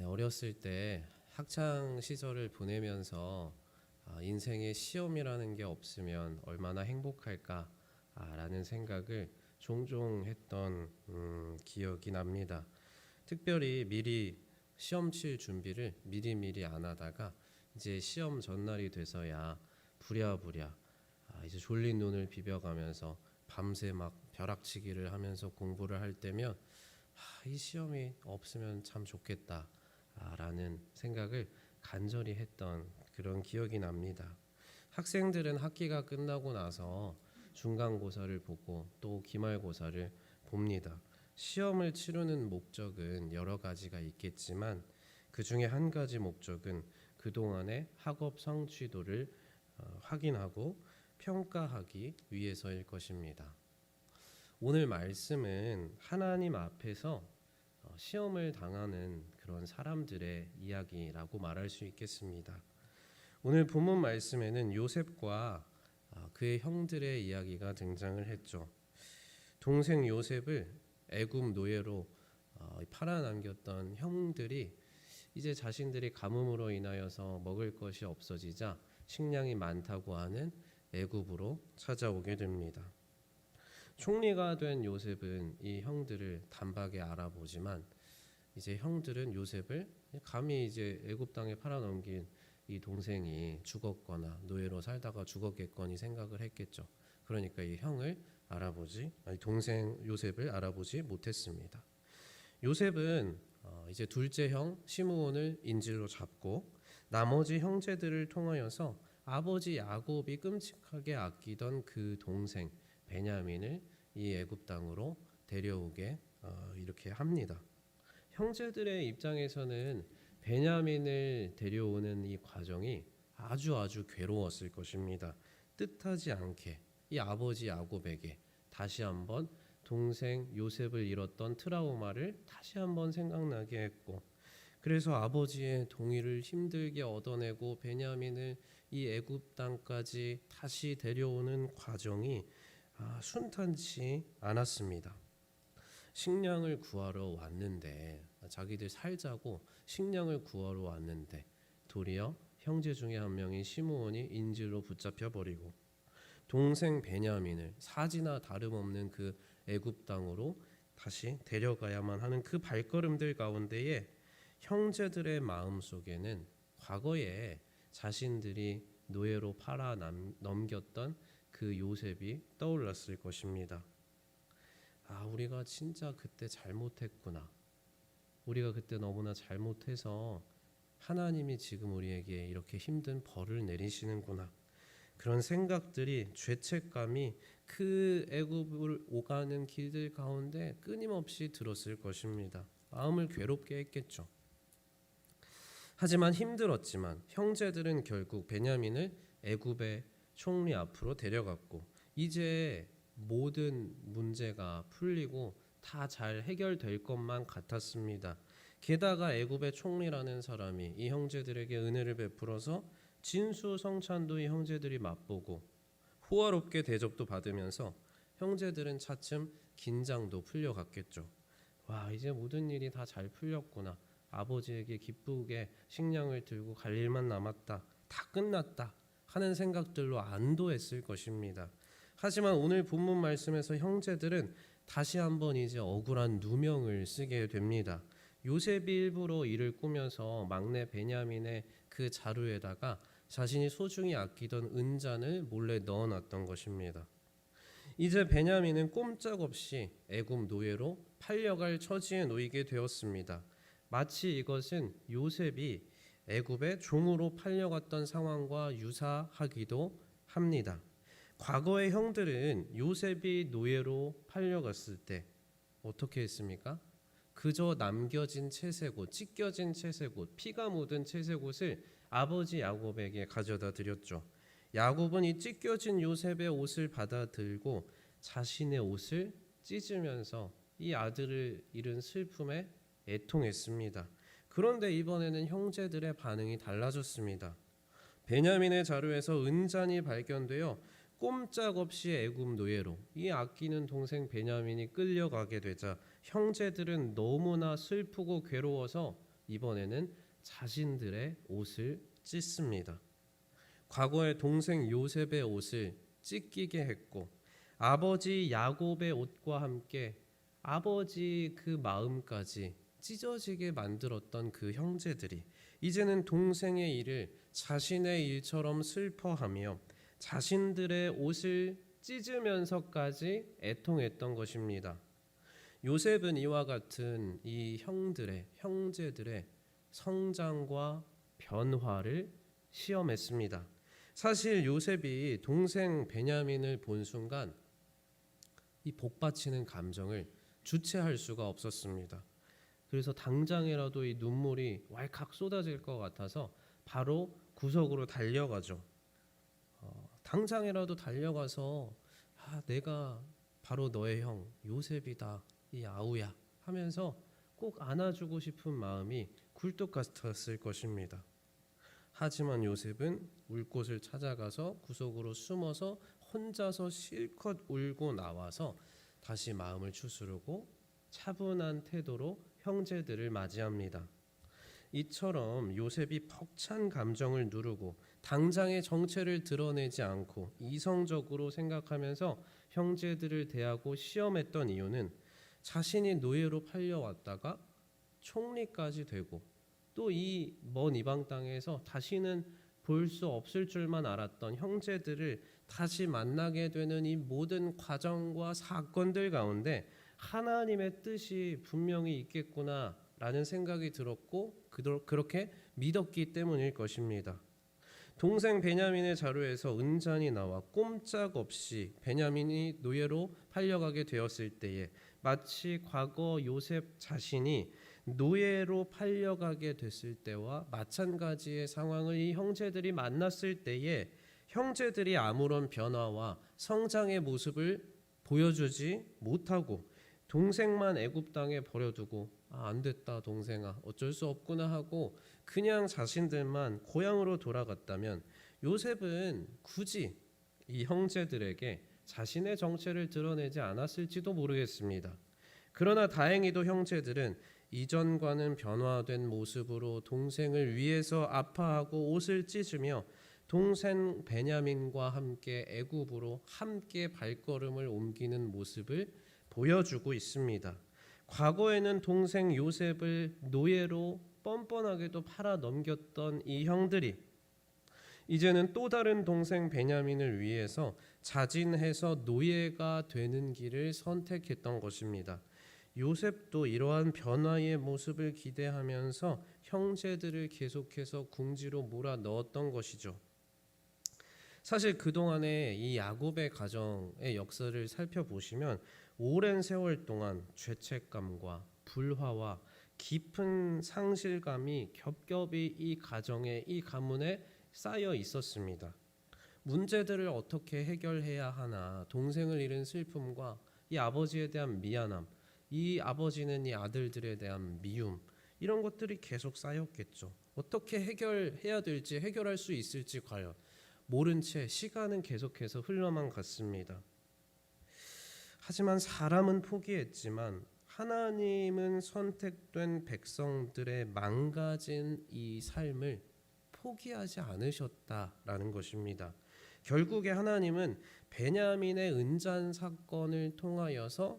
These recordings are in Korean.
네, 어렸을 때 학창 시절을 보내면서 아, 인생에 시험이라는 게 없으면 얼마나 행복할까라는 생각을 종종 했던 음, 기억이 납니다. 특별히 미리 시험 칠 준비를 미리 미리 안 하다가 이제 시험 전날이 돼서야 부랴부랴 아, 이제 졸린 눈을 비벼가면서 밤새 막 벼락치기를 하면서 공부를 할 때면 아, 이 시험이 없으면 참 좋겠다 라는 생각을 간절히 했던 그런 기억이 납니다. 학생들은 학기가 끝나고 나서 중간고사를 보고 또 기말고사를 봅니다. 시험을 치르는 목적은 여러 가지가 있겠지만 그 중에 한 가지 목적은 그동안의 학업 성취도를 어, 확인하고 평가하기 위해서일 것입니다. 오늘 말씀은 하나님 앞에서 어, 시험을 당하는 그런 사람들의 이야기라고 말할 수 있겠습니다. 오늘 본문 말씀에는 요셉과 어, 그의 형들의 이야기가 등장을 했죠. 동생 요셉을 애굽 노예로 어, 팔아남겼던 형들이 이제 자신들이 가뭄으로 인하여서 먹을 것이 없어지자 식량이 많다고 하는 애굽으로 찾아오게 됩니다. 총리가 된 요셉은 이 형들을 단박에 알아보지만 이제 형들은 요셉을 감히 이제 애굽 땅에 팔아넘긴 이 동생이 죽었거나 노예로 살다가 죽었겠거니 생각을 했겠죠. 그러니까 이 형을 알아보지 아니 동생 요셉을 알아보지 못했습니다. 요셉은 어, 이제 둘째 형 시므온을 인질로 잡고 나머지 형제들을 통하여서 아버지 야곱이 끔찍하게 아끼던 그 동생 베냐민을 이 애굽 땅으로 데려오게 어, 이렇게 합니다. 형제들의 입장에서는 베냐민을 데려오는 이 과정이 아주 아주 괴로웠을 것입니다. 뜻하지 않게 이 아버지 야곱에게 다시 한번 동생 요셉을 잃었던 트라우마를 다시 한번 생각나게 했고 그래서 아버지의 동의를 힘들게 얻어내고 베냐민을 이 애굽 땅까지 다시 데려오는 과정이 아, 순탄치 않았습니다. 식량을 구하러 왔는데 자기들 살자고 식량을 구하러 왔는데 도리어 형제 중에 한 명인 시므온이 인질로 붙잡혀 버리고 동생 베냐민을 사지나 다름없는 그 애굽 땅으로 다시 데려가야만 하는 그 발걸음들 가운데에 형제들의 마음 속에는 과거에 자신들이 노예로 팔아 남, 넘겼던 그 요셉이 떠올랐을 것입니다. 아, 우리가 진짜 그때 잘못했구나. 우리가 그때 너무나 잘못해서 하나님이 지금 우리에게 이렇게 힘든 벌을 내리시는구나. 그런 생각들이 죄책감이 그 애굽을 오가는 길들 가운데 끊임없이 들었을 것입니다. 마음을 괴롭게 했겠죠. 하지만 힘들었지만 형제들은 결국 베냐민을 애굽의 총리 앞으로 데려갔고 이제 모든 문제가 풀리고 다 잘 해결될 것만 같았습니다. 게다가 애굽의 총리라는 사람이 이 형제들에게 은혜를 베풀어서 진수성찬도 이 형제들이 맛보고 호화롭게 대접도 받으면서 형제들은 차츰 긴장도 풀려갔겠죠. 와 이제 모든 일이 다 잘 풀렸구나. 아버지에게 기쁘게 식량을 들고 갈 일만 남았다. 다 끝났다. 하는 생각들로 안도했을 것입니다. 하지만 오늘 본문 말씀에서 형제들은 다시 한번 이제 억울한 누명을 쓰게 됩니다. 요셉이 일부러 이를 꾸며서 막내 베냐민의 그 자루에다가 자신이 소중히 아끼던 은잔을 몰래 넣어놨던 것입니다. 이제 베냐민은 꼼짝없이 애굽 노예로 팔려갈 처지에 놓이게 되었습니다. 마치 이것은 요셉이 애굽의 종으로 팔려갔던 상황과 유사하기도 합니다. 과거의 형들은 요셉이 노예로 팔려갔을 때 어떻게 했습니까? 그저 남겨진 채색옷, 찢겨진 채색옷, 피가 묻은 채색옷을 아버지 야곱에게 가져다 드렸죠. 야곱은 이 찢겨진 요셉의 옷을 받아들고 자신의 옷을 찢으면서 이 아들을 잃은 슬픔에 애통했습니다. 그런데 이번에는 형제들의 반응이 달라졌습니다. 베냐민의 자루에서 은잔이 발견되어 꼼짝없이 애굽 노예로 이 아끼는 동생 베냐민이 끌려가게 되자 형제들은 너무나 슬프고 괴로워서 이번에는 자신들의 옷을 찢습니다. 과거에 동생 요셉의 옷을 찢기게 했고 아버지 야곱의 옷과 함께 아버지 그 마음까지 찢어지게 만들었던 그 형제들이 이제는 동생의 일을 자신의 일처럼 슬퍼하며 자신들의 옷을 찢으면서까지 애통했던 것입니다. 요셉은 이와 같은 이 형들의 형제들의 성장과 변화를 시험했습니다. 사실 요셉이 동생 베냐민을 본 순간 이 복받치는 감정을 주체할 수가 없었습니다. 그래서 당장이라도 이 눈물이 왈칵 쏟아질 것 같아서 바로 구석으로 달려가죠. 어, 당장이라도 달려가서 아, 내가 바로 너의 형 요셉이다 이 아우야 하면서 꼭 안아주고 싶은 마음이 굴뚝 같았을 것입니다. 하지만 요셉은 울 곳을 찾아가서 구석으로 숨어서 혼자서 실컷 울고 나와서 다시 마음을 추스르고 차분한 태도로 형제들을 맞이합니다. 이처럼 요셉이 벅찬 감정을 누르고 당장의 정체를 드러내지 않고 이성적으로 생각하면서 형제들을 대하고 시험했던 이유는 자신이 노예로 팔려왔다가 총리까지 되고 또 이 먼 이방 땅에서 다시는 볼 수 없을 줄만 알았던 형제들을 다시 만나게 되는 이 모든 과정과 사건들 가운데 하나님의 뜻이 분명히 있겠구나라는 생각이 들었고 그렇게 믿었기 때문일 것입니다. 동생 베냐민의 자료에서 은잔이 나와 꼼짝없이 베냐민이 노예로 팔려가게 되었을 때에 마치 과거 요셉 자신이 노예로 팔려가게 됐을 때와 마찬가지의 상황을 이 형제들이 만났을 때에 형제들이 아무런 변화와 성장의 모습을 보여주지 못하고 동생만 애굽 땅에 버려두고 아, 안 됐다 동생아. 어쩔 수 없구나 하고 그냥 자신들만 고향으로 돌아갔다면 요셉은 굳이 이 형제들에게 자신의 정체를 드러내지 않았을지도 모르겠습니다. 그러나 다행히도 형제들은 이전과는 변화된 모습으로 동생을 위해서 아파하고 옷을 찢으며 동생 베냐민과 함께 애굽으로 함께 발걸음을 옮기는 모습을 보여주고 있습니다. 과거에는 동생 요셉을 노예로 뻔뻔하게도 팔아 넘겼던 이 형들이 이제는 또 다른 동생 베냐민을 위해서 자진해서 노예가 되는 길을 선택했던 것입니다. 요셉도 이러한 변화의 모습을 기대하면서 형제들을 계속해서 궁지로 몰아 넣었던 것이죠. 사실 그동안의 이 야곱의 가정의 역사를 살펴보시면 오랜 세월 동안 죄책감과 불화와 깊은 상실감이 겹겹이 이 가정에 이 가문에 쌓여 있었습니다. 문제들을 어떻게 해결해야 하나 동생을 잃은 슬픔과 이 아버지에 대한 미안함, 이 아버지는 이 아들들에 대한 미움 이런 것들이 계속 쌓였겠죠. 어떻게 해결해야 될지 해결할 수 있을지 과연 모른 채 시간은 계속해서 흘러만 갔습니다. 하지만 사람은 포기했지만 하나님은 선택된 백성들의 망가진 이 삶을 포기하지 않으셨다라는 것입니다. 결국에 하나님은 베냐민의 은잔 사건을 통하여서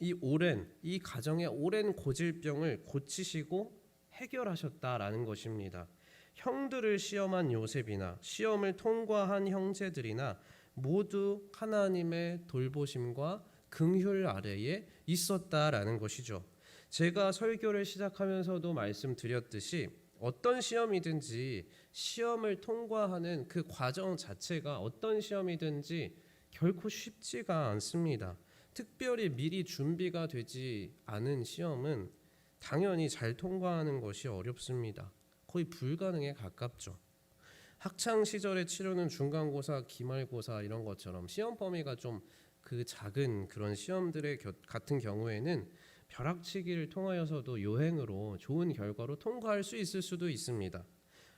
이 오랜 이 가정의 오랜 고질병을 고치시고 해결하셨다라는 것입니다. 형들을 시험한 요셉이나 시험을 통과한 형제들이나 모두 하나님의 돌보심과 긍휼 아래에 있었다라는 것이죠. 제가 설교를 시작하면서도 말씀드렸듯이 어떤 시험이든지 시험을 통과하는 그 과정 자체가 어떤 시험이든지 결코 쉽지가 않습니다. 특별히 미리 준비가 되지 않은 시험은 당연히 잘 통과하는 것이 어렵습니다. 거의 불가능에 가깝죠. 학창 시절에 치르는 중간고사, 기말고사 이런 것처럼 시험 범위가 좀 그 작은 그런 시험들의 겨- 같은 경우에는 벼락치기를 통하여서도 요행으로 좋은 결과로 통과할 수 있을 수도 있습니다.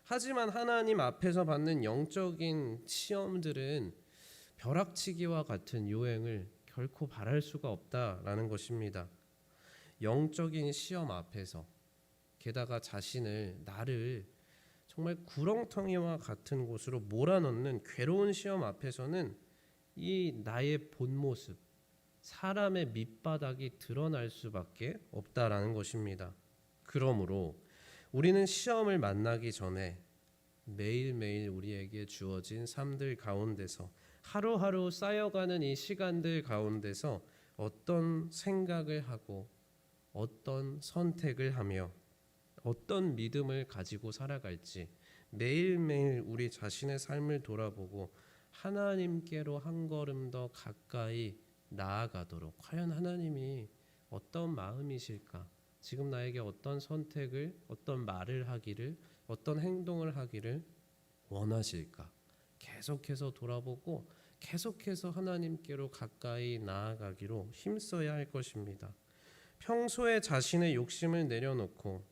하지만 하나님 앞에서 받는 영적인 시험들은 벼락치기와 같은 요행을 결코 바랄 수가 없다라는 것입니다. 영적인 시험 앞에서 게다가 자신을 나를 정말 구렁텅이와 같은 곳으로 몰아넣는 괴로운 시험 앞에서는 이 나의 본 모습, 사람의 밑바닥이 드러날 수밖에 없다라는 것입니다. 그러므로 우리는 시험을 만나기 전에 매일매일 우리에게 주어진 삶들 가운데서 하루하루 쌓여가는 이 시간들 가운데서 어떤 생각을 하고 어떤 선택을 하며 어떤 믿음을 가지고 살아갈지 매일매일 우리 자신의 삶을 돌아보고 하나님께로 한 걸음 더 가까이 나아가도록 과연 하나님이 어떤 마음이실까? 지금 나에게 어떤 선택을, 어떤 말을 하기를, 어떤 행동을 하기를 원하실까? 계속해서 돌아보고 계속해서 하나님께로 가까이 나아가기로 힘써야 할 것입니다. 평소에 자신의 욕심을 내려놓고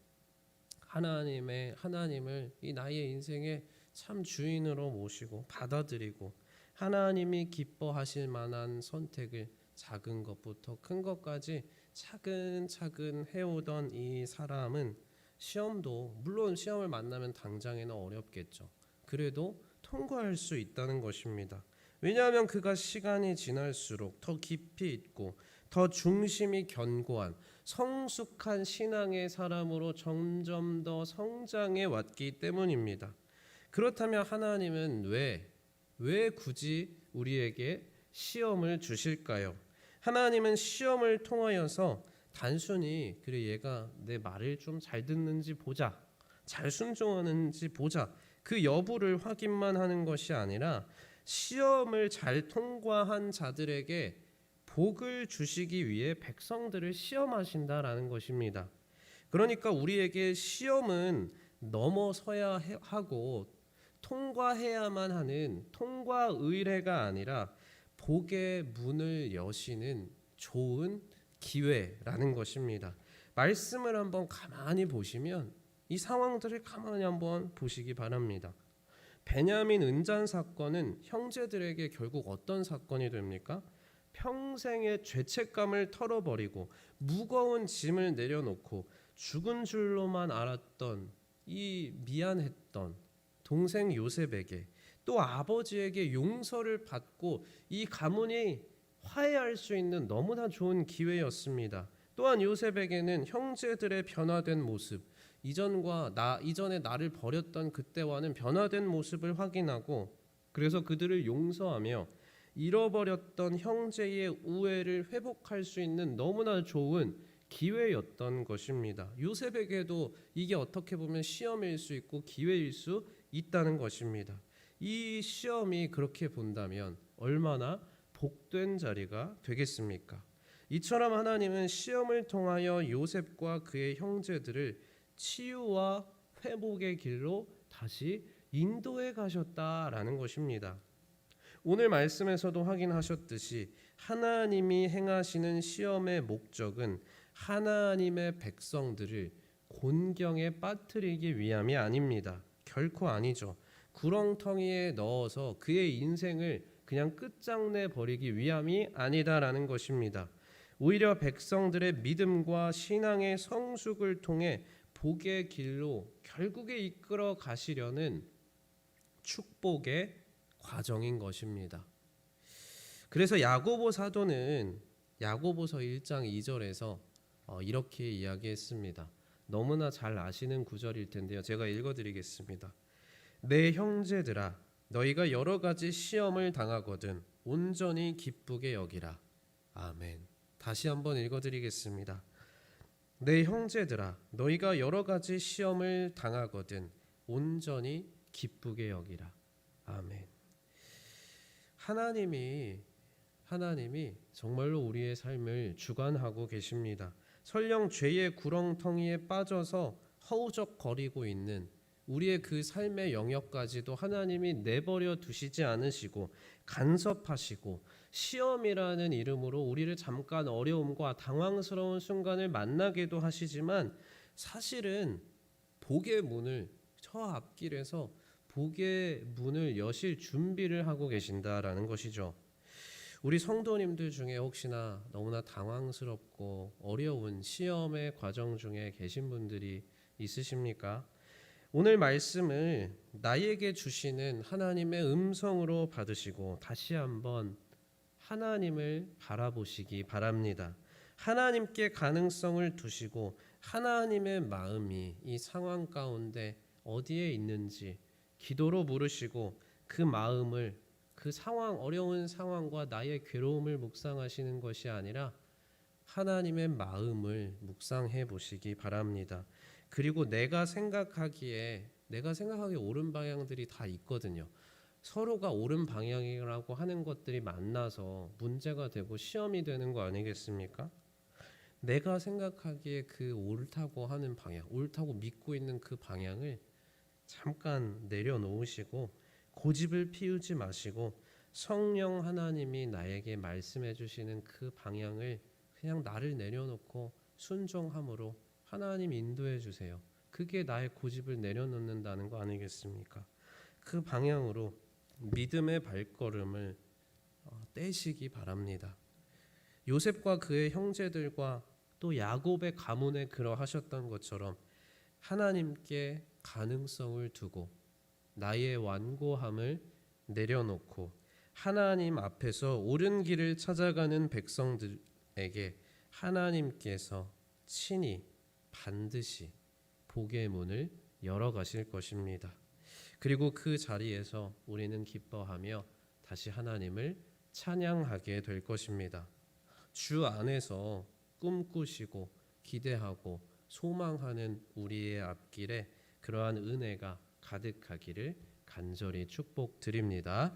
하나님의 하나님을 이 나의 인생의 참 주인으로 모시고 받아들이고 하나님이 기뻐하실 만한 선택을 작은 것부터 큰 것까지 차근차근 해오던 이 사람은 시험도 물론 시험을 만나면 당장에는 어렵겠죠. 그래도 통과할 수 있다는 것입니다. 왜냐하면 그가 시간이 지날수록 더 깊이 있고 더 중심이 견고한 성숙한 신앙의 사람으로 점점 더 성장해 왔기 때문입니다. 그렇다면 하나님은 왜, 왜 굳이 우리에게 시험을 주실까요? 하나님은 시험을 통하여서 단순히 그래 얘가 내 말을 좀 잘 듣는지 보자, 잘 순종하는지 보자 그 여부를 확인만 하는 것이 아니라 시험을 잘 통과한 자들에게 복을 주시기 위해 백성들을 시험하신다라는 것입니다. 그러니까 우리에게 시험은 넘어서야 해- 하고 통과해야만 하는 통과 의례가 아니라 복의 문을 여시는 좋은 기회라는 것입니다. 말씀을 한번 가만히 보시면 이 상황들을 가만히 한번 보시기 바랍니다. 베냐민 은잔 사건은 형제들에게 결국 어떤 사건이 됩니까? 평생의 죄책감을 털어버리고 무거운 짐을 내려놓고 죽은 줄로만 알았던 이 미안했던 동생 요셉에게 또 아버지에게 용서를 받고 이 가문이 화해할 수 있는 너무나 좋은 기회였습니다. 또한 요셉에게는 형제들의 변화된 모습, 이전과 나 이전에 나를 버렸던 그때와는 변화된 모습을 확인하고 그래서 그들을 용서하며 잃어버렸던 형제의 우애를 회복할 수 있는 너무나 좋은 기회였던 것입니다. 요셉에게도 이게 어떻게 보면 시험일 수 있고 기회일 수 있다는 것입니다. 이 시험이 그렇게 본다면 얼마나 복된 자리가 되겠습니까? 이처럼 하나님은 시험을 통하여 요셉과 그의 형제들을 치유와 회복의 길로 다시 인도해 가셨다라는 것입니다. 오늘 말씀에서도 확인하셨듯이 하나님이 행하시는 시험의 목적은 하나님의 백성들을 곤경에 빠뜨리기 위함이 아닙니다. 결코 아니죠. 구렁텅이에 넣어서 그의 인생을 그냥 끝장내 버리기 위함이 아니다라는 것입니다. 오히려 백성들의 믿음과 신앙의 성숙을 통해 복의 길로 결국에 이끌어 가시려는 축복의 과정인 것입니다. 그래서 야고보 사도는 야고보서 1장 2절에서 어, 이렇게 이야기했습니다. 너무나 잘 아시는 구절일 텐데요. 제가 읽어 드리겠습니다. 내 형제들아 너희가 여러 가지 시험을 당하거든 온전히 기쁘게 여기라. 아멘. 다시 한번 읽어 드리겠습니다. 내 형제들아 너희가 여러 가지 시험을 당하거든 온전히 기쁘게 여기라. 아멘. 하나님이 하나님이 정말로 우리의 삶을 주관하고 계십니다. 설령 죄의 구렁텅이에 빠져서 허우적거리고 있는 우리의 그 삶의 영역까지도 하나님이 내버려 두시지 않으시고 간섭하시고 시험이라는 이름으로 우리를 잠깐 어려움과 당황스러운 순간을 만나게도 하시지만 사실은 복의 문을 저 앞길에서 복의 문을 여실 준비를 하고 계신다라는 것이죠. 우리 성도님들 중에 혹시나 너무나 당황스럽고 어려운 시험의 과정 중에 계신 분들이 있으십니까? 오늘 말씀을 나에게 주시는 하나님의 음성으로 받으시고 다시 한번 하나님을 바라보시기 바랍니다. 하나님께 가능성을 두시고 하나님의 마음이 이 상황 가운데 어디에 있는지 기도로 물으시고 그 마음을 그 상황 어려운 상황과 나의 괴로움을 묵상하시는 것이 아니라 하나님의 마음을 묵상해 보시기 바랍니다. 그리고 내가 생각하기에 내가 생각하기에 옳은 방향들이 다 있거든요. 서로가 옳은 방향이라고 하는 것들이 만나서 문제가 되고 시험이 되는 거 아니겠습니까? 내가 생각하기에 그 옳다고 하는 방향, 옳다고 믿고 있는 그 방향을 잠깐 내려놓으시고 고집을 피우지 마시고 성령 하나님이 나에게 말씀해 주시는 그 방향을 그냥 나를 내려놓고 순종함으로 하나님 인도해 주세요. 그게 나의 고집을 내려놓는다는 거 아니겠습니까? 그 방향으로 믿음의 발걸음을 어, 떼시기 바랍니다. 요셉과 그의 형제들과 또 야곱의 가문에 그러하셨던 것처럼 하나님께 가능성을 두고 나의 완고함을 내려놓고 하나님 앞에서 옳은 길을 찾아가는 백성들에게 하나님께서 친히 반드시 복의 문을 열어 가실 것입니다. 그리고 그 자리에서 우리는 기뻐하며 다시 하나님을 찬양하게 될 것입니다. 주 안에서 꿈꾸시고 기대하고 소망하는 우리의 앞길에 그러한 은혜가 가득하기를 간절히 축복드립니다.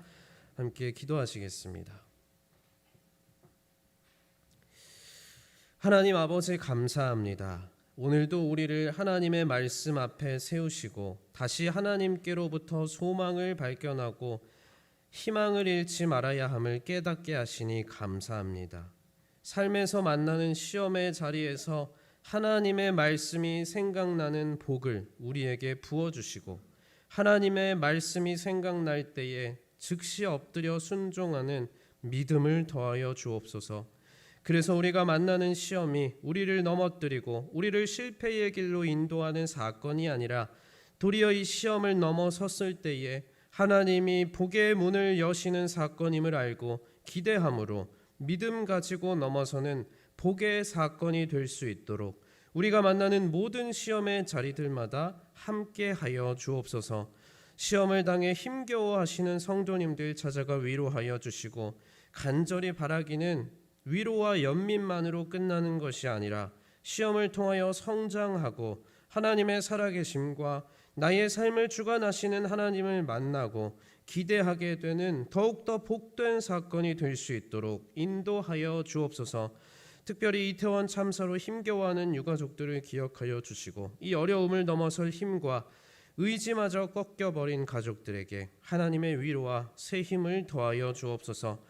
함께 기도하시겠습니다. 하나님 아버지 감사합니다. 오늘도 우리를 하나님의 말씀 앞에 세우시고 다시 하나님께로부터 소망을 발견하고 희망을 잃지 말아야 함을 깨닫게 하시니 감사합니다. 삶에서 만나는 시험의 자리에서 하나님의 말씀이 생각나는 복을 우리에게 부어 주시고 하나님의 말씀이 생각날 때에 즉시 엎드려 순종하는 믿음을 더하여 주옵소서. 그래서 우리가 만나는 시험이 우리를 넘어뜨리고 우리를 실패의 길로 인도하는 사건이 아니라 도리어 이 시험을 넘어섰을 때에 하나님이 복의 문을 여시는 사건임을 알고 기대함으로 믿음 가지고 넘어서는 복의 사건이 될 수 있도록 우리가 만나는 모든 시험의 자리들마다 함께 하여 주옵소서. 시험을 당해 힘겨워 하시는 성도님들 찾아가 위로하여 주시고 간절히 바라기는 위로와 연민만으로 끝나는 것이 아니라 시험을 통하여 성장하고 하나님의 살아계심과 나의 삶을 주관하시는 하나님을 만나고 기대하게 되는 더욱더 복된 사건이 될 수 있도록 인도하여 주옵소서. 특별히 이태원 참사로 힘겨워하는 유가족들을 기억하여 주시고 이 어려움을 넘어설 힘과 의지마저 꺾여버린 가족들에게 하나님의 위로와 새 힘을 더하여 주옵소서.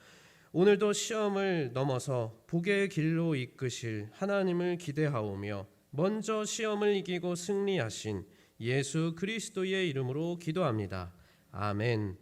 오늘도 시험을 넘어서 복의 길로 이끄실 하나님을 기대하오며 먼저 시험을 이기고 승리하신 예수 그리스도의 이름으로 기도합니다. 아멘.